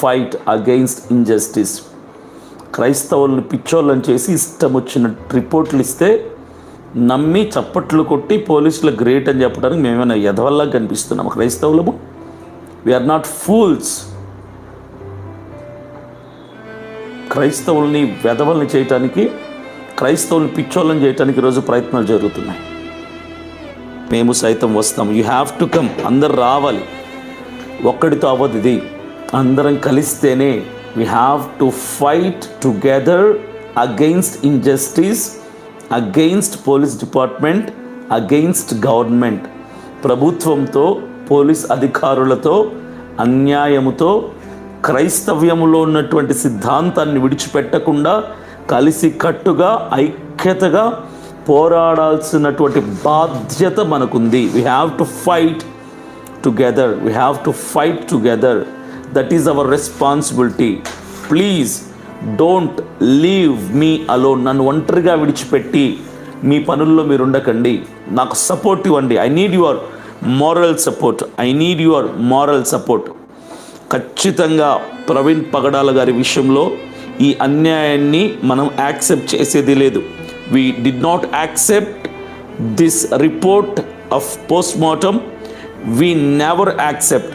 Fight against injustice. క్రైస్తవుల్ని పిచ్చోళ్ళని చేసి ఇష్టం వచ్చిన రిపోర్ట్లు ఇస్తే నమ్మి చప్పట్లు కొట్టి పోలీసులు గ్రేట్ అని చెప్పడానికి మేమైనా ఎదవల్లా కనిపిస్తున్నాం క్రైస్తవులము? వీఆర్ నాట్ ఫూల్స్ క్రైస్తవుల్ని వెధవల్ని చేయటానికి క్రైస్తవుల్ని పిచ్చోళ్ళని చేయటానికి ఈరోజు ప్రయత్నాలు జరుగుతున్నాయి. మేము సైతం వస్తాం. యూ హ్యావ్ టు కమ్ అందరు రావాలి. ఒక్కడితో అవ్వదు ఇది. అందరం కలిస్తేనే we have to fight together against injustice against police department against government ప్రభుత్వంతో పోలీస్ అధికారులతో అన్యాయముతో క్రైస్తవ్యములో ఉన్నటువంటి సిద్ధాంతాన్ని విడిచిపెట్టకుండా కలిసి కట్టుగా ఐక్యతగా పోరాడాల్సినటువంటి బాధ్యత మనకుంది. We have to fight together we have to fight together that is our responsibility please don't leave me alone నన్ను ఒంటరిగా విడిచిపెట్టి మీ పనుల్లో మీరు ఉండకండి. నాకు సపోర్ట్ ఇవ్వండి. I need your moral support I need your moral support ఖచ్చితంగా ప్రవీణ్ పగడాల గారి విషయంలో ఈ అన్యాయాన్ని మనం యాక్సెప్ట్ చేసేది లేదు. We did not accept this report of post mortem we never accept